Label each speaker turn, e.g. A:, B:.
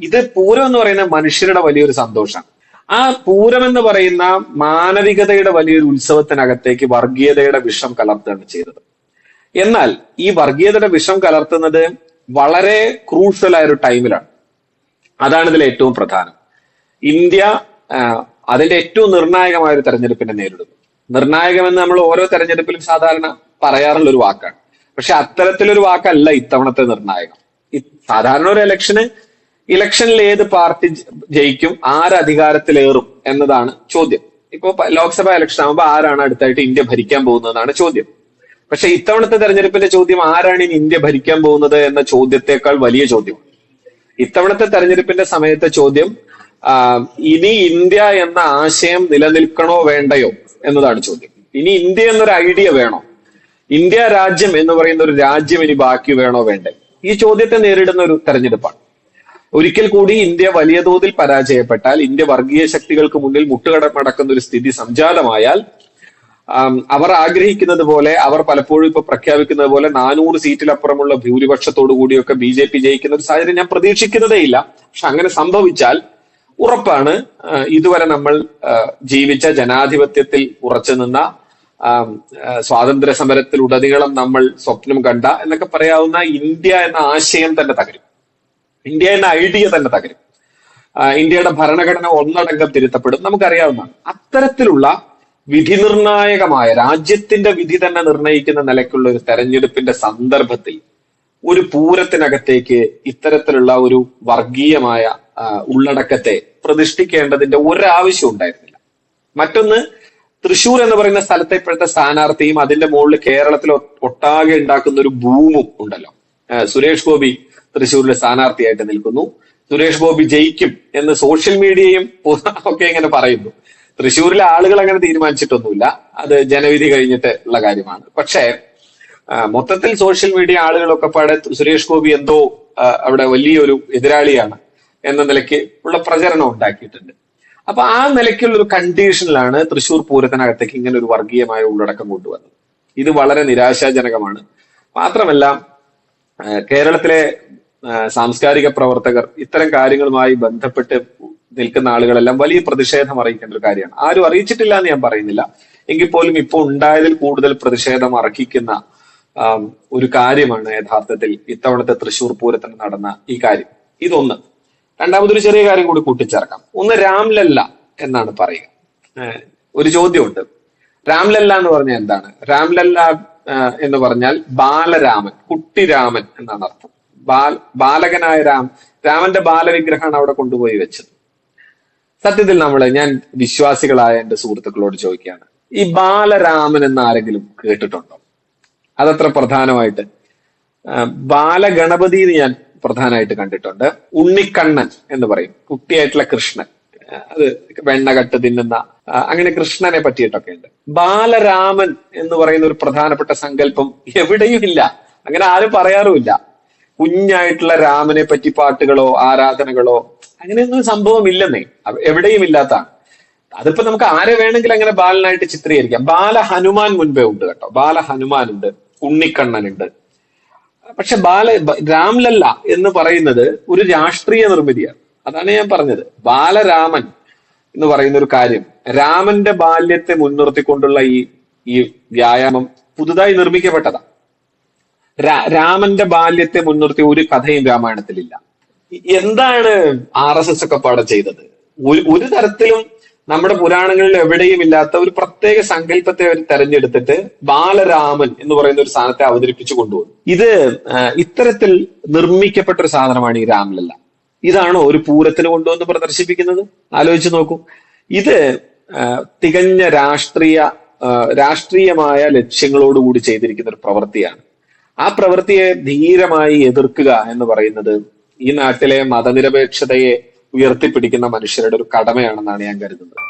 A: ഇത് പൂരം എന്ന് പറയുന്ന മനുഷ്യരുടെ വലിയൊരു സന്തോഷമാണ്. ആ പൂരം എന്ന് പറയുന്ന മാനവികതയുടെ വലിയൊരു ഉത്സവത്തിനകത്തേക്ക് വർഗീയതയുടെ വിഷം കലർത്തുകയാണ് ചെയ്തത്. എന്നാൽ ഈ വർഗീയതയുടെ വിഷം കലർത്തുന്നത് വളരെ ക്രൂഷ്യൽ ആയ ഒരു ടൈമിലാണ്. അതാണ് ഇതിൽ ഏറ്റവും പ്രധാനം. ഇന്ത്യ അതിന്റെ ഏറ്റവും നിർണായകമായ ഒരു തെരഞ്ഞെടുപ്പിനെ നേരിടുന്നു. നിർണായകമെന്ന് നമ്മൾ ഓരോ തെരഞ്ഞെടുപ്പിലും സാധാരണ പറയാറുള്ള ഒരു വാക്കാണ്. പക്ഷെ അത്തരത്തിലൊരു വാക്കല്ല ഇത്തവണത്തെ നിർണായകം. സാധാരണ ഒരു ഇലക്ഷന് ഇലക്ഷനിൽ ഏത് പാർട്ടി ജയിക്കും ആര് അധികാരത്തിലേറും എന്നതാണ് ചോദ്യം. ഇപ്പോ പ- ലോക്സഭാ ഇലക്ഷൻ ആകുമ്പോൾ ആരാണ് അടുത്തായിട്ട് ഇന്ത്യ ഭരിക്കാൻ പോകുന്നതെന്നാണ് ചോദ്യം. പക്ഷെ ഇത്തവണത്തെ തെരഞ്ഞെടുപ്പിന്റെ ചോദ്യം ആരാണ് ഇനി ഇന്ത്യ ഭരിക്കാൻ പോകുന്നത് എന്ന ചോദ്യത്തെക്കാൾ വലിയ ചോദ്യം ഇത്തവണത്തെ തെരഞ്ഞെടുപ്പിന്റെ സമയത്തെ ചോദ്യം ഇനി ഇന്ത്യ എന്ന ആശയം നിലനിൽക്കണോ വേണ്ടയോ എന്നതാണ് ചോദ്യം. ഇനി ഇന്ത്യ എന്നൊരു ഐഡിയ വേണോ? ഇന്ത്യ രാജ്യം എന്ന് പറയുന്ന ഒരു രാജ്യം ഇനി ബാക്കി വേണോ വേണ്ടേ? ഈ ചോദ്യത്തെ നേരിടുന്ന ഒരു തെരഞ്ഞെടുപ്പാണ്. ഒരിക്കൽ കൂടി ഇന്ത്യ വലിയ തോതിൽ പരാജയപ്പെട്ടാൽ ഇന്ത്യ വർഗീയ ശക്തികൾക്ക് മുന്നിൽ മുട്ടുകടമടക്കുന്ന ഒരു സ്ഥിതി സംജാതമായാൽ അവർ ആഗ്രഹിക്കുന്നത് പോലെ അവർ പലപ്പോഴും ഇപ്പൊ പ്രഖ്യാപിക്കുന്നത് പോലെ നാനൂറ് സീറ്റിലപ്പുറമുള്ള ഭൂരിപക്ഷത്തോടു കൂടിയൊക്കെ ബി ജെ പി ജയിക്കുന്ന ഒരു സാഹചര്യം ഞാൻ പ്രതീക്ഷിക്കുന്നതേയില്ല പക്ഷെ അങ്ങനെ സംഭവിച്ചാൽ ഉറപ്പാണ് ഇതുവരെ നമ്മൾ ജീവിച്ച ജനാധിപത്യത്തിൽ ഉറച്ചു നിന്ന സ്വാതന്ത്ര്യ സമരത്തിൽ ഉടനീളം നമ്മൾ സ്വപ്നം കണ്ട എന്നൊക്കെ പറയാവുന്ന ഇന്ത്യ എന്ന ആശയം തന്നെ തകരും. ഇന്ത്യ എന്ന ഐഡിയ തന്നെ തകരും. ഇന്ത്യയുടെ ഭരണഘടന ഒന്നടങ്കം തിരുത്തപ്പെടും. നമുക്കറിയാവുന്നതാണ്. അത്തരത്തിലുള്ള വിധി നിർണായകമായ രാജ്യത്തിന്റെ വിധി തന്നെ നിർണയിക്കുന്ന നിലയ്ക്കുള്ള ഒരു തെരഞ്ഞെടുപ്പിന്റെ സന്ദർഭത്തിൽ ഒരു പൂരത്തിനകത്തേക്ക് ഇത്തരത്തിലുള്ള ഒരു വർഗീയമായ ഉള്ളടക്കത്തെ പ്രതിഷ്ഠിക്കേണ്ടതിന്റെ ഒരാവശ്യം ഉണ്ടായിരുന്നില്ല. മറ്റൊന്ന് തൃശൂർ എന്ന് പറയുന്ന സ്ഥലത്തെ ഇപ്പോഴത്തെ സ്ഥാനാർത്ഥിയും അതിന്റെ മുകളിൽ കേരളത്തിൽ ഒട്ടാകെ ഉണ്ടാക്കുന്ന ഒരു ഭൂമും ഉണ്ടല്ലോ. സുരേഷ് ഗോപി തൃശ്ശൂരിലെ സ്ഥാനാർത്ഥിയായിട്ട് നിൽക്കുന്നു. സുരേഷ് ഗോപി ജയിക്കും എന്ന് സോഷ്യൽ മീഡിയയും ഒക്കെ ഇങ്ങനെ പറയുന്നു. തൃശ്ശൂരിലെ ആളുകൾ അങ്ങനെ തീരുമാനിച്ചിട്ടൊന്നുമില്ല. അത് ജനവിധി കഴിഞ്ഞിട്ട് ഉള്ള കാര്യമാണ്. പക്ഷേ മൊത്തത്തിൽ സോഷ്യൽ മീഡിയ ആളുകളൊക്കെ പാടെ സുരേഷ് ഗോപി എന്തോ അവിടെ വലിയൊരു എതിരാളിയാണ് എന്ന നിലയ്ക്ക് ഉള്ള പ്രചരണം ഉണ്ടാക്കിയിട്ടുണ്ട്. അപ്പൊ ആ നിലയ്ക്കുള്ള ഒരു കണ്ടീഷനിലാണ് തൃശ്ശൂർ പൂരത്തിനകത്തേക്ക് ഇങ്ങനെ ഒരു വർഗീയമായ ഉള്ളടക്കം കൊണ്ടുവന്നത്. ഇത് വളരെ നിരാശാജനകമാണ്. മാത്രമല്ല കേരളത്തിലെ സാംസ്കാരിക പ്രവർത്തകർ ഇത്തരം കാര്യങ്ങളുമായി ബന്ധപ്പെട്ട് നിൽക്കുന്ന ആളുകളെല്ലാം വലിയ പ്രതിഷേധം അറിയിക്കേണ്ട ഒരു കാര്യമാണ്. ആരും അറിയിച്ചിട്ടില്ല എന്ന് ഞാൻ പറയുന്നില്ല. എങ്കിൽ പോലും ഇപ്പോൾ ഉണ്ടായതിൽ കൂടുതൽ പ്രതിഷേധം അർഹിക്കുന്ന ഒരു കാര്യമാണ് യഥാർത്ഥത്തിൽ ഇത്തവണത്തെ തൃശൂർ പൂരത്തിന് നടന്ന ഈ കാര്യം. ഇതൊന്ന്. രണ്ടാമതൊരു ചെറിയ കാര്യം കൂടി കൂട്ടിച്ചേർക്കാം. ഒന്ന് രാംലല്ല എന്നാണ് പറയുക. ഒരു ചോദ്യമുണ്ട്. രാംലല്ല എന്ന് പറഞ്ഞാൽ എന്താണ്? രാംലല്ല എന്ന് പറഞ്ഞാൽ ബാലരാമൻ കുട്ടിരാമൻ എന്നാണ് അർത്ഥം. ബാലകനായ രാം രാമന്റെ ബാലവിഗ്രഹമാണ് അവിടെ കൊണ്ടുപോയി വെച്ചത്. സത്യത്തിൽ നമ്മൾ ഞാൻ വിശ്വാസികളായ എന്റെ സുഹൃത്തുക്കളോട് ചോദിക്കുകയാണ് ഈ ബാലരാമൻ എന്ന് ആരെങ്കിലും കേട്ടിട്ടുണ്ടോ? അതത്ര പ്രധാനമായിട്ട് ബാലഗണപതി എന്ന് ഞാൻ പ്രധാനമായിട്ട് കണ്ടിട്ടുണ്ട്. ഉണ്ണിക്കണ്ണൻ എന്ന് പറയും കുട്ടിയായിട്ടുള്ള കൃഷ്ണൻ. അത് വെണ്ണ കട്ട് തിന്നുന്ന അങ്ങനെ കൃഷ്ണനെ പറ്റിയിട്ടൊക്കെ ഉണ്ട്. ബാലരാമൻ എന്ന് പറയുന്ന ഒരു പ്രധാനപ്പെട്ട സങ്കല്പം എവിടെയും ഇല്ല. അങ്ങനെ ആരും പറയാറുമില്ല. കുഞ്ഞായിട്ടുള്ള രാമനെ പറ്റി പാട്ടുകളോ ആരാധനകളോ അങ്ങനെയൊന്നും സംഭവം ഇല്ലെന്നേ എവിടെയും ഇല്ലാത്തതാണ് അതിപ്പോ നമുക്ക് ആരെ വേണമെങ്കിലും അങ്ങനെ ബാലനായിട്ട് ചിത്രീകരിക്കാം. ബാല ഹനുമാൻ മുൻപേ ഉണ്ട് കേട്ടോ. ബാല ഹനുമാൻ ഉണ്ട്. ഉണ്ണിക്കണ്ണനുണ്ട്. പക്ഷെ ബാല രാംലല്ല എന്ന് പറയുന്നത് ഒരു രാഷ്ട്രീയ നിർമ്മിതിയാണ്. അതാണ് ഞാൻ പറഞ്ഞത്. ബാലരാമൻ എന്ന് പറയുന്ന ഒരു കാര്യം. രാമന്റെ ബാല്യത്തെ മുൻനിർത്തിക്കൊണ്ടുള്ള ഈ ഈ വ്യായാമം പുതുതായി നിർമ്മിക്കപ്പെട്ടതാ. രാ- രാമന്റെ ബാല്യത്തെ മുൻനിർത്തി ഒരു കഥയും രാമായണത്തിലില്ല. എന്താണ്? ആർ എസ് എസ് ഒക്കെ പാടെ ചെയ്തത്. ഒരു ഒരു തരത്തിലും നമ്മുടെ പുരാണങ്ങളിൽ എവിടെയും ഇല്ലാത്ത ഒരു പ്രത്യേക സങ്കല്പത്തെ അവർ തെരഞ്ഞെടുത്തിട്ട് ബാലരാമൻ എന്ന് പറയുന്ന ഒരു സാധനത്തെ അവതരിപ്പിച്ചു കൊണ്ടുപോകും ഇത് ഇത്തരത്തിൽ നിർമ്മിക്കപ്പെട്ട ഒരു സാധനമാണ് ഈ രാമലല്ല. ഇതാണോ ഒരു പൂരത്തിന് കൊണ്ടുവന്ന് പ്രദർശിപ്പിക്കുന്നത്? ആലോചിച്ച് നോക്കൂ. ഇത് തികഞ്ഞ രാഷ്ട്രീയ രാഷ്ട്രീയമായ ലക്ഷ്യങ്ങളോടുകൂടി ചെയ്തിരിക്കുന്ന ഒരു പ്രവൃത്തിയാണ്. ആ പ്രവൃത്തിയെ ധീരമായി എതിർക്കുക എന്ന് പറയുന്നത് ഈ നാട്ടിലെ മതനിരപേക്ഷതയെ ഉയർത്തിപ്പിടിക്കുന്ന മനുഷ്യരുടെ ഒരു കടമയാണെന്നാണ് ഞാൻ കരുതുന്നത്.